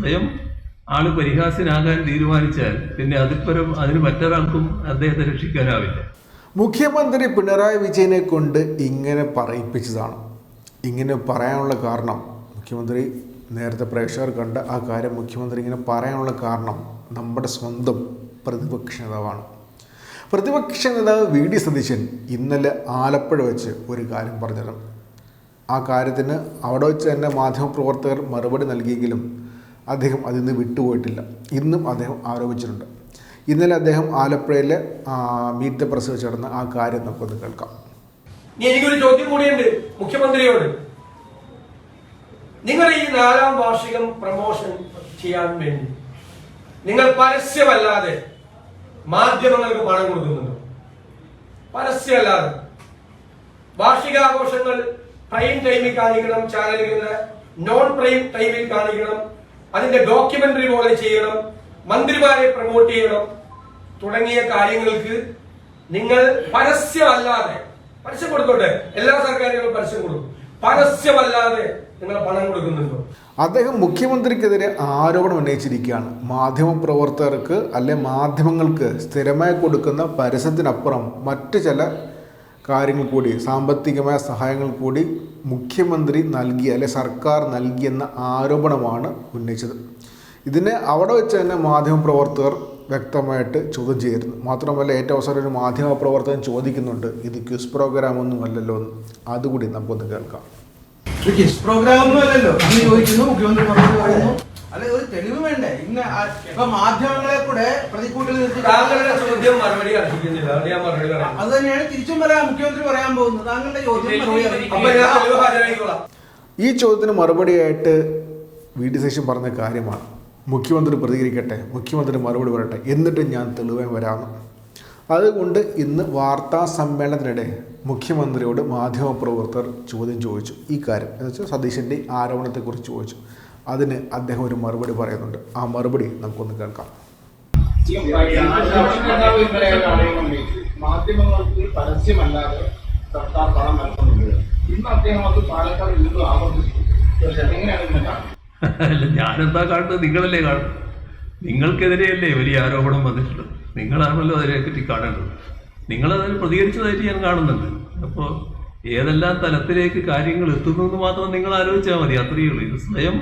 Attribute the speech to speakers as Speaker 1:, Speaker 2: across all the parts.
Speaker 1: സ്വയം ആൾ പരിഹാസ്യനാകാൻ തീരുമാനിച്ചാൽ പിന്നെ അതിപ്പുറം അതിന് മറ്റൊരാൾക്കും അദ്ദേഹത്തെ രക്ഷിക്കാനാവില്ല.
Speaker 2: മുഖ്യമന്ത്രി പിണറായി വിജയനെ കൊണ്ട് ഇങ്ങനെ പറയിപ്പിച്ചതാണ്. ഇങ്ങനെ പറയാനുള്ള കാരണം മുഖ്യമന്ത്രി നേരത്തെ പ്രേക്ഷകർ കണ്ട ആ കാര്യം മുഖ്യമന്ത്രി ഇങ്ങനെ പറയാനുള്ള കാരണം നമ്മുടെ സ്വന്തം പ്രതിപക്ഷ നേതാവാണ്. പ്രതിപക്ഷ നേതാവ് വി ഡി സതീശൻ ഇന്നലെ ആലപ്പുഴ വെച്ച് ഒരു കാര്യം പറഞ്ഞിരുന്നു. ആ കാര്യത്തിന് അവിടെ വെച്ച് തന്നെ മാധ്യമപ്രവർത്തകർ മറുപടി നൽകിയെങ്കിലും അദ്ദേഹം അതിൽ നിന്ന് വിട്ടുപോയിട്ടില്ല. ഇന്നും അദ്ദേഹം ആരോപിച്ചിട്ടുണ്ട്. ഇന്നലെ അദ്ദേഹം ആലപ്പുഴയിലെ മീറ്റ് പ്രസ് വെച്ച് നടന്ന ആ കാര്യം നമുക്കൊന്ന് കേൾക്കാം.
Speaker 3: എനിക്കൊരു ചോദ്യം കൂടിയുണ്ട് മുഖ്യമന്ത്രിയോട്. നിങ്ങൾ ഈ നാലാം വാർഷികം പ്രമോഷൻ ചെയ്യാൻ വേണ്ടി നിങ്ങൾ പരസ്യമല്ലാതെ മാധ്യമങ്ങൾക്ക് പണം കൊടുക്കുന്നുണ്ടോ? പരസ്യമല്ലാതെ. വാർഷികാഘോഷങ്ങൾ പ്രൈം ടൈമിൽ കാണിക്കണം ചാനലുകളിൽ നോൺ പ്രൈം ടൈമിൽ കാണിക്കണം അതിന്റെ ഡോക്യുമെന്ററി പോലെ ചെയ്യണം മന്ത്രിമാരെ പ്രൊമോട്ട് ചെയ്യണം തുടങ്ങിയ കാര്യങ്ങൾക്ക് നിങ്ങൾ പരസ്യമല്ലാതെ പരസ്യം കൊടുത്തോട്ടെ? എല്ലാ സർക്കാരുകളും പരസ്യം കൊടുക്കും. പരസ്യമല്ലാതെ നിങ്ങൾ പണം കൊടുക്കുന്നുണ്ടോ?
Speaker 2: അദ്ദേഹം മുഖ്യമന്ത്രിക്കെതിരെ ആരോപണം ഉന്നയിച്ചിരിക്കുകയാണ്. മാധ്യമപ്രവർത്തകർക്ക് അല്ലെ മാധ്യമങ്ങൾക്ക് സ്ഥിരമായി കൊടുക്കുന്ന പരസ്യത്തിനപ്പുറം മറ്റു ചില കാര്യങ്ങൾ കൂടി സാമ്പത്തികമായ സഹായങ്ങൾ കൂടി മുഖ്യമന്ത്രി നൽകിയ അല്ലെ സർക്കാർ നൽകിയെന്ന ആരോപണമാണ് ഉന്നയിച്ചത്. ഇതിനെ അവിടെ വെച്ച് തന്നെ മാധ്യമപ്രവർത്തകർ വ്യക്തമായിട്ട് ചോദ്യം ചെയ്തിരുന്നു. മാത്രമല്ല ഏറ്റവും അവസാനം ഒരു മാധ്യമപ്രവർത്തകൻ ചോദിക്കുന്നുണ്ട് ഇത് ക്യൂസ് പ്രോഗ്രാം ഒന്നും അല്ലല്ലോ എന്ന്. അതുകൂടി നമുക്കൊന്ന് കേൾക്കാം.
Speaker 4: പ്രോഗ്രാം ഒന്നും അല്ലല്ലോ. ചോദിക്കുന്നു മുഖ്യമന്ത്രി അല്ലെ ഒരു തെളിവ് വേണ്ടേ? ഇന്ന് ഇപ്പൊ മാധ്യമങ്ങളെ കൂടെ പ്രതിക്കൂട്ടിൽ നിർത്തി
Speaker 3: താങ്കളുടെ ചോദ്യം മറുപടി അർഹിക്കുന്നില്ല. അതുകൊണ്ട് ഞാൻ മറുപടി പറയാം.
Speaker 4: അത് തന്നെയാണ് തിരിച്ചും പറയാൻ മുഖ്യമന്ത്രി പറയാൻ പോകുന്നത്. താങ്കളുടെ ചോദ്യം
Speaker 3: തെളിവ്
Speaker 2: ഈ ചോദ്യത്തിന് മറുപടിയായിട്ട് വി ഡി ശേഷം പറഞ്ഞ കാര്യമാണ്. മുഖ്യമന്ത്രി പ്രതികരിക്കട്ടെ മുഖ്യമന്ത്രി മറുപടി പറയട്ടെ. എന്നിട്ട് ഞാൻ തെളിവാൻ വരാമെന്ന് അതുകൊണ്ട് ഇന്ന് വാർത്താ സമ്മേളനത്തിനിടെ മുഖ്യമന്ത്രിയോട് മാധ്യമപ്രവർത്തകർ ചോദ്യം ചോദിച്ചു. ഈ കാര്യം. എന്ന് വെച്ചാൽ സതീശന്റെ ആരോപണത്തെക്കുറിച്ച് ചോദിച്ചു. അതിന് അദ്ദേഹം ഒരു മറുപടി പറയുന്നുണ്ട്. ആ മറുപടി നമുക്കൊന്ന് കേൾക്കാം.
Speaker 5: മാധ്യമങ്ങൾക്ക് പരസ്യമല്ലാതെ സർക്കാർ പണം നൽകുന്നുണ്ട്. ഇന്ന് അദ്ദേഹം അത് പാലക്കാട് വീണ്ടും ആവർത്തിച്ചു. എങ്ങനെയാണ് ഇതിനെ കാണുന്നത്?
Speaker 1: അല്ല ഞാനെന്താ കാണുന്നത്? നിങ്ങളല്ലേ കാണുന്നത്? നിങ്ങൾക്കെതിരെയല്ലേ വലിയ ആരോപണം വന്നിട്ടുള്ളത്? നിങ്ങളാണല്ലോ അതിനെപ്പറ്റി കാണേണ്ടത്. നിങ്ങളതിന് പ്രതികരിച്ചതായിട്ട് ഞാൻ കാണുന്നുണ്ട്. അപ്പോൾ ഏതെല്ലാം തലത്തിലേക്ക് കാര്യങ്ങൾ എത്തുന്നു എന്ന് മാത്രം നിങ്ങൾ ആലോചിച്ചാൽ മതി. അത്രയേ ഉള്ളൂ. ഇത് സ്വയം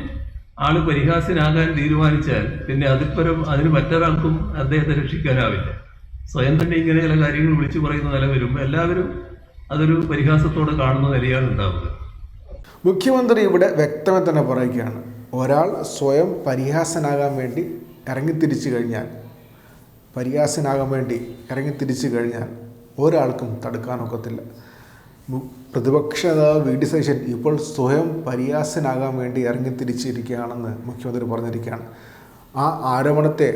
Speaker 1: ആൾ പരിഹാസ്യനാകാൻ തീരുമാനിച്ചാൽ പിന്നെ അതിപ്പരം അതിന് മറ്റൊരാൾക്കും അദ്ദേഹത്തെ രക്ഷിക്കാനാവില്ല. സ്വയം തന്നെ ഇങ്ങനെ ചില കാര്യങ്ങൾ വിളിച്ചു പറയുന്ന നില വരുമ്പോൾ എല്ലാവരും അതൊരു പരിഹാസത്തോടെ കാണുന്ന നിലയാണ് ഉണ്ടാവുക.
Speaker 2: മുഖ്യമന്ത്രി ഇവിടെ വ്യക്തമായി തന്നെ പറയുകയാണ്. ഒരാൾ സ്വയം പരിഹാസനാകാൻ വേണ്ടി ഇറങ്ങിത്തിരിച്ചു കഴിഞ്ഞാൽ പരിഹാസനാകാൻ വേണ്ടി ഇറങ്ങിത്തിരിച്ചു കഴിഞ്ഞാൽ ഒരാൾക്കും തടുക്കാനൊക്കത്തില്ല പ്രതിപക്ഷ നേതാവ് വി ഡി സതീശൻ ഇപ്പോൾ സ്വയം പരിഹാസനാകാൻ വേണ്ടി ഇറങ്ങി ഇറങ്ങിത്തിരിച്ചിരിക്കുകയാണെന്ന് മുഖ്യമന്ത്രി പറഞ്ഞിരിക്കുകയാണ്. ആ ആരോപണത്തെ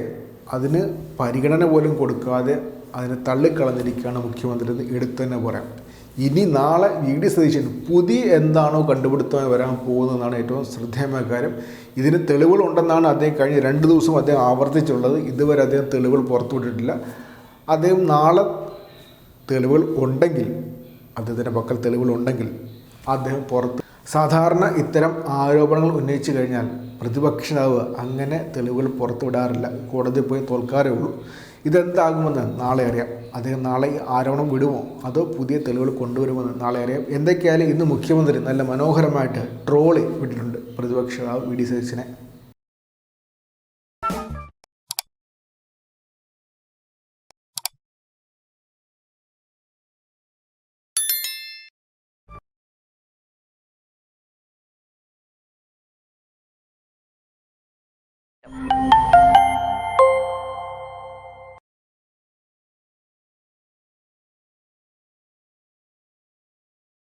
Speaker 2: അതിന് പരിഗണന പോലും കൊടുക്കാതെ അതിനെ തള്ളിക്കളഞ്ഞിരിക്കുകയാണ് മുഖ്യമന്ത്രി എന്ന് എടുത്തു തന്നെ പറയാം. ഇനി നാളെ വി ഡി സതീശൻ പുതിയ എന്താണോ കണ്ടുപിടുത്തമായി വരാൻ പോകുന്നതെന്നാണ് ഏറ്റവും ശ്രദ്ധേയമായ കാര്യം. ഇതിന് തെളിവുകളുണ്ടെന്നാണ് അദ്ദേഹം കഴിഞ്ഞ രണ്ട് ദിവസം അദ്ദേഹം ആവർത്തിച്ചുള്ളത്. ഇതുവരെ അദ്ദേഹം തെളിവുകൾ പുറത്തുവിട്ടിട്ടില്ല. അദ്ദേഹം നാളെ തെളിവുകൾ ഉണ്ടെങ്കിൽ അദ്ദേഹത്തിന്റെ പക്കൽ തെളിവുകളുണ്ടെങ്കിൽ അദ്ദേഹം പുറത്ത് സാധാരണ ഇത്തരം ആരോപണങ്ങൾ ഉന്നയിച്ചു കഴിഞ്ഞാൽ പ്രതിപക്ഷ നേതാവ് അങ്ങനെ തെളിവുകൾ പുറത്തുവിടാറില്ല. കോടതിയിൽ പോയി തോൽക്കാറേ ഉള്ളൂ. ഇതെന്താകുമെന്ന് നാളെ അറിയാം. അദ്ദേഹം നാളെ ആരോപണം വിടുമോ? അതോ പുതിയ തെളിവുകൾ കൊണ്ടുവരുമെന്ന് നാളെ അറിയാം. എന്തൊക്കെയായാലും ഇന്ന് മുഖ്യമന്ത്രി നല്ല മനോഹരമായിട്ട് ട്രോളി വിട്ടിട്ടുണ്ട്. പ്രതിപക്ഷ നേതാവ് വി ഡി സതീശനെ. Yep.